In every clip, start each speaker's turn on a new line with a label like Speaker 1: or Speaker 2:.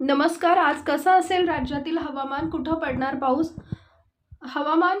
Speaker 1: नमस्कार आज कसं असेल राज्यातील हवामान? कुठं पडणार पाऊस? हवामान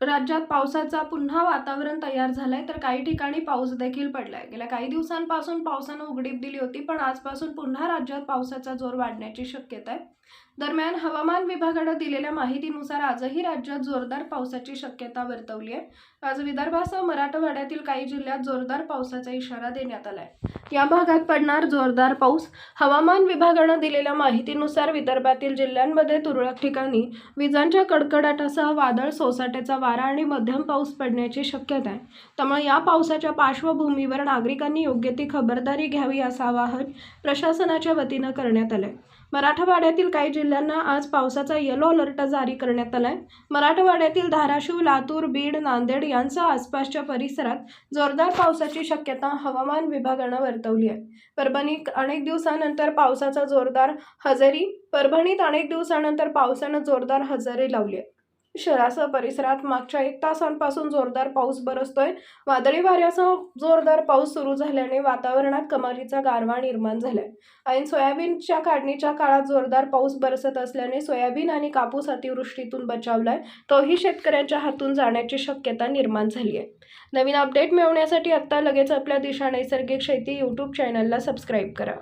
Speaker 1: राज्यात पावसाचा पुन्हा वातावरण तयार झालंय तर काही ठिकाणी पाऊस देखील पडलाय. गेल्या काही दिवसांपासून पावसानं उघडीप दिली होती पण आजपासून पुन्हा राज्यात पावसाचा जोर वाढण्याची शक्यता आहे. दरम्यान हवामान विभागानं दिलेल्या माहितीनुसार आजही राज्यात जोरदार पावसाची शक्यता वर्तवली आहे. आज विदर्भासह मराठवाड्यातील काही जिल्ह्यात जोरदार पावसाचा इशारा देण्यात आलाय. या भागात पडणार जोरदार पाऊस. हवामान विभागानं दिलेल्या माहितीनुसार विदर्भातील जिल्ह्यांमध्ये तुरळक ठिकाणी विजांच्या कडकडाटासह वादळ सोसाट्याचा वारा आणि मध्यम पाऊस पडण्याची शक्यता आहे. त्यामुळे या पावसाच्या पार्श्वभूमीवर नागरिकांनी योग्य ती खबरदारी घ्यावी असं आवाहन प्रशासनाच्या वतीनं करण्यात आलंय. मराठवाड्यातील काही जिल्ह्यांना आज पावसाचा येलो अलर्ट जारी करण्यात आलाय. मराठवाड्यातील धाराशिव लातूर बीड नांदेड यांसह आसपासच्या परिसरात जोरदार पावसाची शक्यता हवामान विभागानं वर्तवली आहे. परभणीत अनेक दिवसानंतर पावसाचा जोरदार हजेरी परभणीत अनेक दिवसानंतर पावसानं जोरदार हजेरी लावली आहे. शहरासह परिसरात मागच्या एक तासांपासून जोरदार पाऊस बरसतोय. वादळी वाऱ्यासह जोरदार पाऊस सुरू झाल्याने वातावरणात कमालीचा गारवा निर्माण झालाय. ऐन सोयाबीनच्या काढणीच्या काळात जोरदार पाऊस बरसत असल्याने सोयाबीन आणि कापूस अतिवृष्टीतून बचावलाय. तोही शेतकऱ्यांच्या हातून जाण्याची शक्यता निर्माण झाली आहे. नवीन अपडेट मिळवण्यासाठी आत्ता लगेच आपल्या दिशा नैसर्गिक शेती यूट्यूब चॅनलला सबस्क्राईब करा.